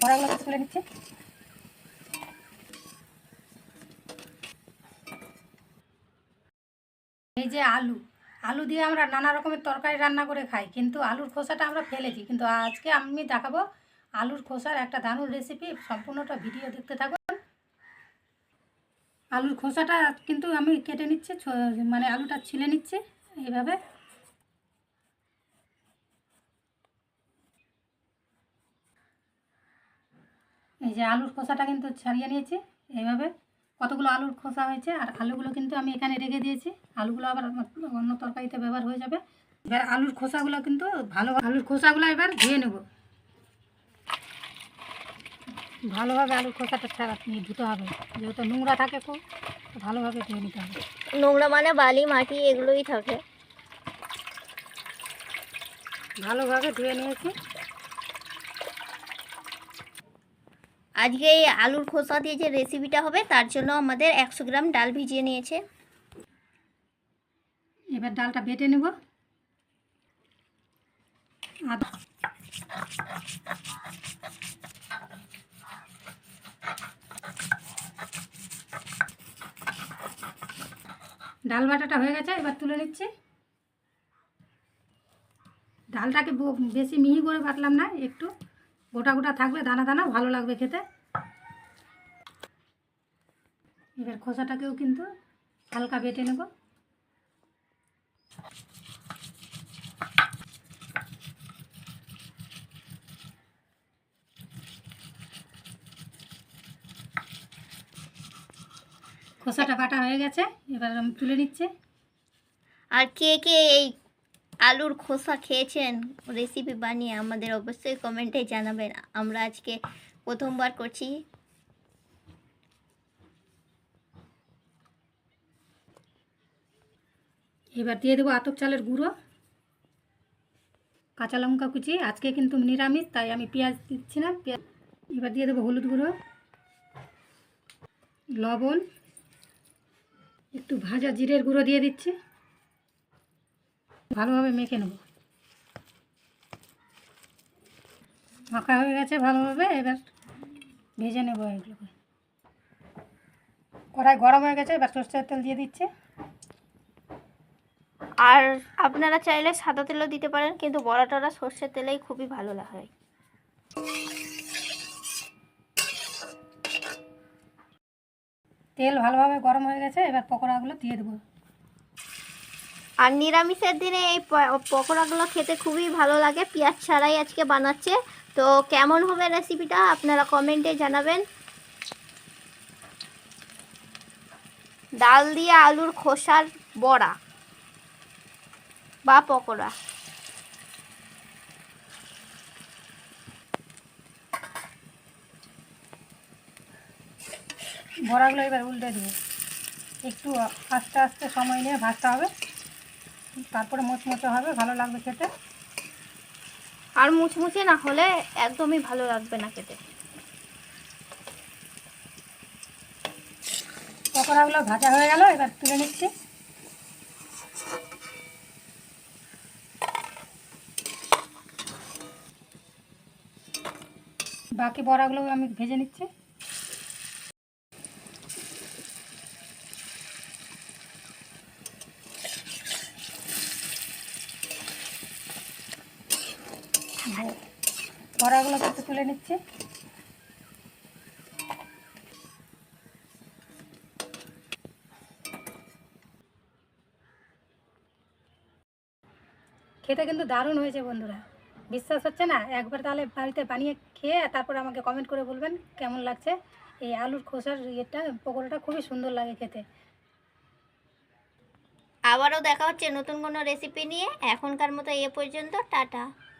তুলে নিচ্ছি। এই যে আলু আলু দিয়ে আমরা নানা রকমের তরকারি রান্না করে খাই, কিন্তু আলুর খোসাটা আমরা ফেলেছি। কিন্তু আজকে আমি দেখাবো আলুর খোসার একটা দারুণ রেসিপি সম্পূর্ণটা ভিডিও দেখতে থাকুন। আলুর খোসাটা কিন্তু আমি কেটে নিচ্ছি মানে আলুটা ছিলে নিচ্ছি এইভাবে। এই যে আলুর খোসাটা কিন্তু ছাড়িয়ে নিয়েছি এইভাবে। কতগুলো আলুর খোসা হয়েছে আর আলুগুলো কিন্তু আমি এখানে রেখে দিয়েছি। আলুগুলো আবার অন্য তরকারিতে ব্যবহার হয়ে যাবে। এবার আলুর খোসাগুলো কিন্তু ভালো আলুর খোসাগুলো এবার ধুয়ে নেব। ভালোভাবে আলুর খোসাটা ছাড়া নিয়ে ধুতে হবে? যেহেতু নোংরা থাকে খুব ভালোভাবে ধুয়ে নিতে হবে। নোংরা মানে বালি মাটি এগুলোই থাকে। ভালোভাবে ধুয়ে নিয়েছি। আজকে এই আলুর খোসা দিয়ে যে রেসিপিটা হবে, তার জন্য আমাদের একশো গ্রাম ডাল ভিজিয়ে নিয়েছে। এবার ডালটা বেটে নেব। ডাল বাটাটা হয়ে গেছে, এবার তুলে নিচ্ছি। ডালটাকে বেশি মিহি করে বাটলাম না, একটু। গোটা গোটা থাকবে, দানা দানা, ভালো লাগবে খেতে। এবার খোসাটাকেও কিন্তু হালকা বেটে নেব। খোসাটা বাটা হয়ে গেছে, এবার তুলে নিচ্ছে। আর কে কে এই আলুর খোসা খেয়েছেন রেসিপি বানিয়ে আমাদের অবশ্যই কমেন্টে জানাবেন। আমরা আজকে প্রথমবার করছি। এবার দিয়ে দেবো আতপ চালের গুঁড়ো, কাঁচা লঙ্কা কুচি। আজকে কিন্তু নিরামিষ, তাই আমি পেঁয়াজ দিচ্ছি না, পেঁয়াজ। এবার দিয়ে দেবো হলুদ গুঁড়ো, লবণ, একটু ভাজা জিরের গুঁড়ো দিয়ে দিচ্ছি। ভালোভাবে মেখে নেব। মাখা হয়ে গেছে ভালোভাবে এবার ভেজে নেব এগুলোকে। কড়াই গরম হয়ে গেছে এবার সরষের তেল দিয়ে দিচ্ছে। আর আপনারা চাইলে সাদা তেলও দিতে পারেন কিন্তু বড়াটা সর্ষের তেলেই খুবই ভালো হয় তেল ভালোভাবে গরম হয়ে গেছে এবার পকোড়াগুলো দিয়ে দেবো। আর নিরামিষের দিনে এই পকোড়াগুলো খেতে খুবই ভালো লাগে। পেঁয়াজ ছাড়াই আজকে বানাচ্ছে। তো কেমন হবে রেসিপিটা আপনারা কমেন্টে জানাবেন। ডাল দিয়ে আলুর খোসার বড়া বা পকোড়া। বড়াগুলো এবার উল্টে দেবো। একটু আস্তে আস্তে সময় নিয়ে ভাজতে হবে। তারপরে মোচমোচে হবে ভালো লাগবে খেতে? আর মুচমুচে না হলে একদমই ভালো লাগবে না খেতে। পকোড়াগুলো ভাজা হয়ে গেল এবার তুলে নিচ্ছি। বাকি বড়াগুলো আমি ভেজে নিচ্ছি। বড়াগুলো একটু তুলে নিচ্ছি। খেতে কিন্তু দারুণ হয়েছে বন্ধুরা। বিশ্বাস হচ্ছে না? একবার তাহলে বাড়িতে বানিয়ে খেয়ে তারপর আমাকে কমেন্ট করে বলবেন কেমন লাগছে। এই আলুর খোসার ইয়েটা, পকোড়াটা খুবই সুন্দর লাগে খেতে। আবারও দেখা হচ্ছে নতুন কোনো রেসিপি নিয়ে। এখনকার মতো এ পর্যন্ত, টাটা।